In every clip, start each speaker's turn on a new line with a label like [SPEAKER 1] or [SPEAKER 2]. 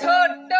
[SPEAKER 1] ছোট্ট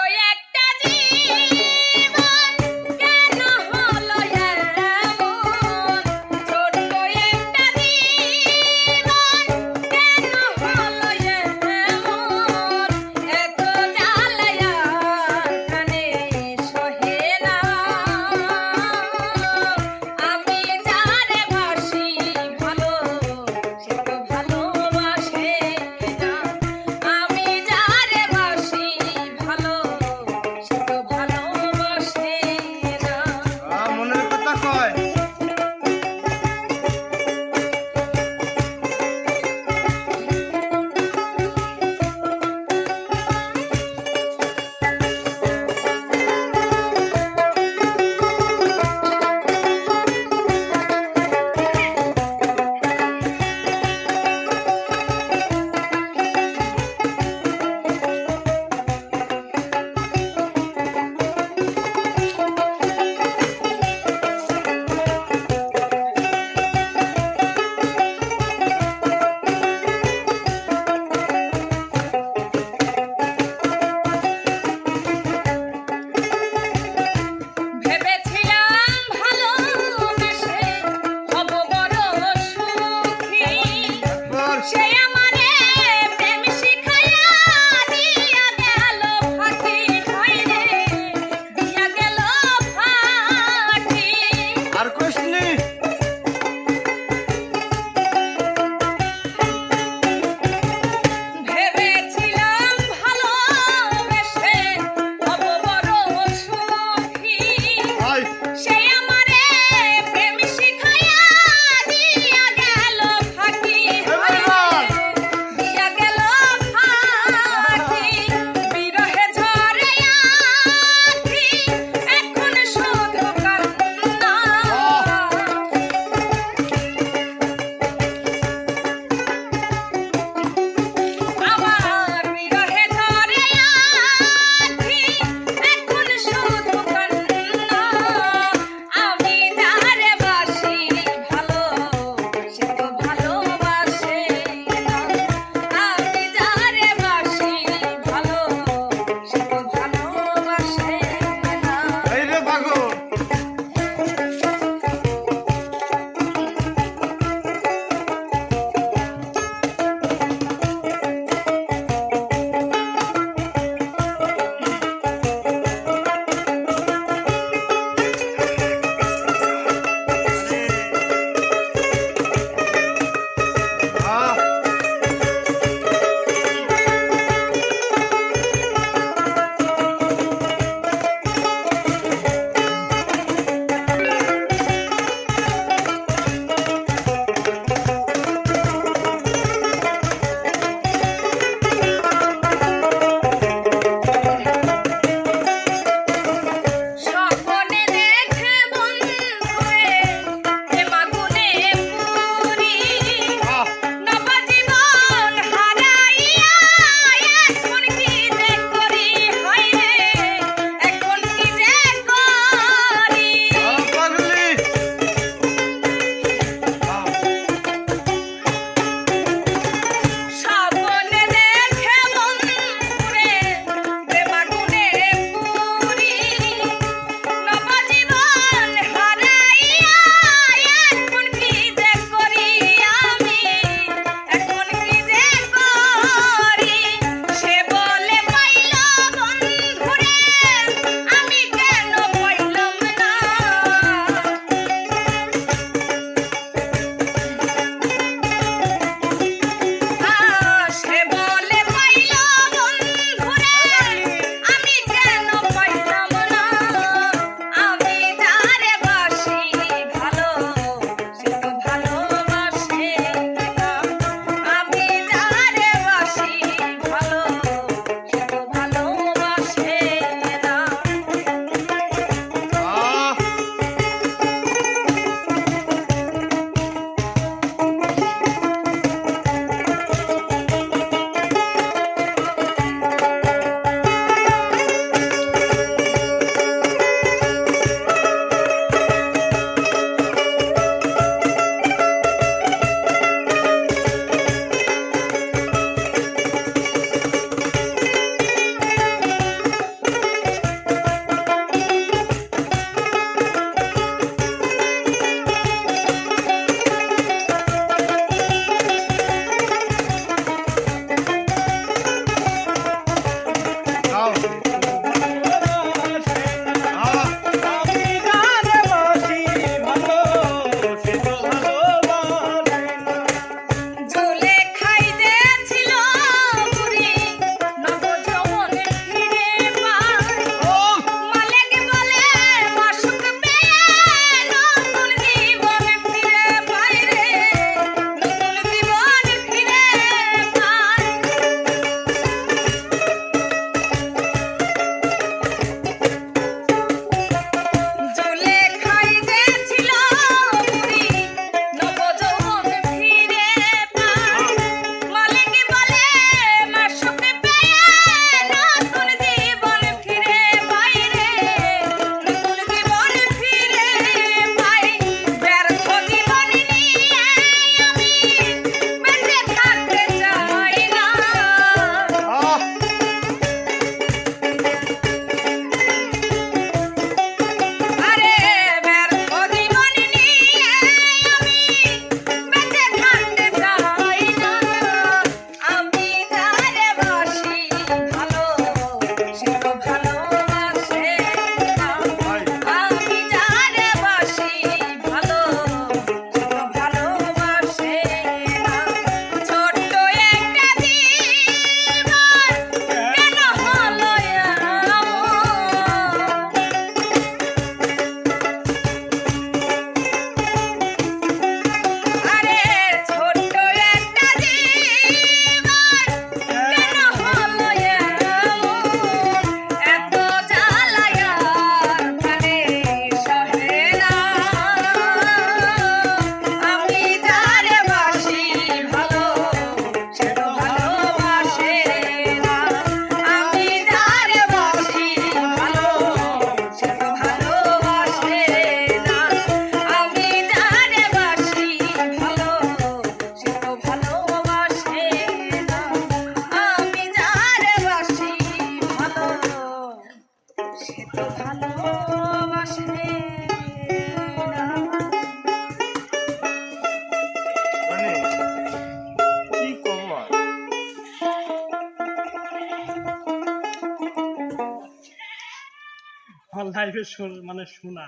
[SPEAKER 2] মানে
[SPEAKER 3] শোনা।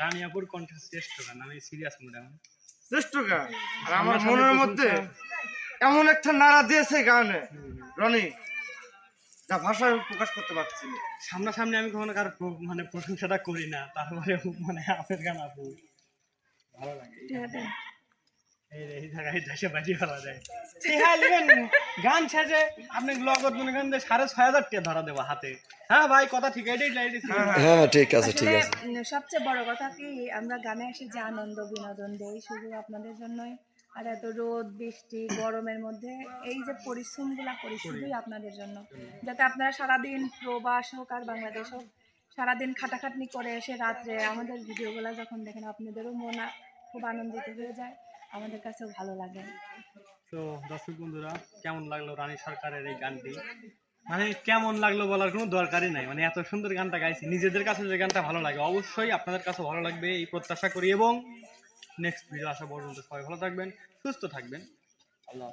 [SPEAKER 3] রানিয়াপুর কণ্ঠের শ্রেষ্ঠ গান আমি সিরিয়াস মোডে আমি
[SPEAKER 2] শ্রেষ্ঠ গান? আর আমার মনের মধ্যে এমন একটা নাড়া দিয়েছে গানে। রনি যা ভাষায় প্রকাশ করতে পারছি
[SPEAKER 3] সামনাসামনি আমি কখনো কার মানে প্রশংসাটা করি না তারপরে মানে আপের গান আপু। ভালো লাগে হ্যাঁ গান শেষে আপনি লগত মনে করেন যে সাড়ে ছয় হাজার টাকা ধরা দেবো হাতে। হ্যাঁ ভাই কথা ঠিক এটাই এটাই
[SPEAKER 4] হ্যাঁ ঠিক আছে ঠিক আছে।
[SPEAKER 5] সবচেয়ে বড় কথা কি আমরা গানে এসে যে আনন্দ বিনোদন দেই শুধু আপনাদের জন্যই। আর এত রোদ বৃষ্টি গরমের মধ্যে এই যে পরিশ্রমগুলো করি শুধুই আপনাদের জন্য। যাতে আপনারা সারাদিন প্রবাস হোক আর বাংলাদেশ হোক সারাদিন খাটাখাটনি করে এসে রাত্রে আমাদের ভিডিওগুলো যখন দেখেন আপনাদেরও মন খুব আনন্দিত হয়ে যায় আমাদের কাছেও ভালো লাগে।
[SPEAKER 3] তো দর্শক বন্ধুরা কেমন লাগল রানী সরকারের এই গানটি? মানে কেমন লাগল বলার কোনো দরকারই নাই। মানে এত সুন্দর গানটা গাইছি। নিজেদের কাছে যে গানটা ভালো লাগে, অবশ্যই আপনাদের কাছে ভালো লাগবে এই প্রত্যাশা করি এবং নেক্সট ভিডিও আসা পর্যন্ত সবাই ভালো থাকবেন, সুস্থ থাকবেন। আল্লাহ।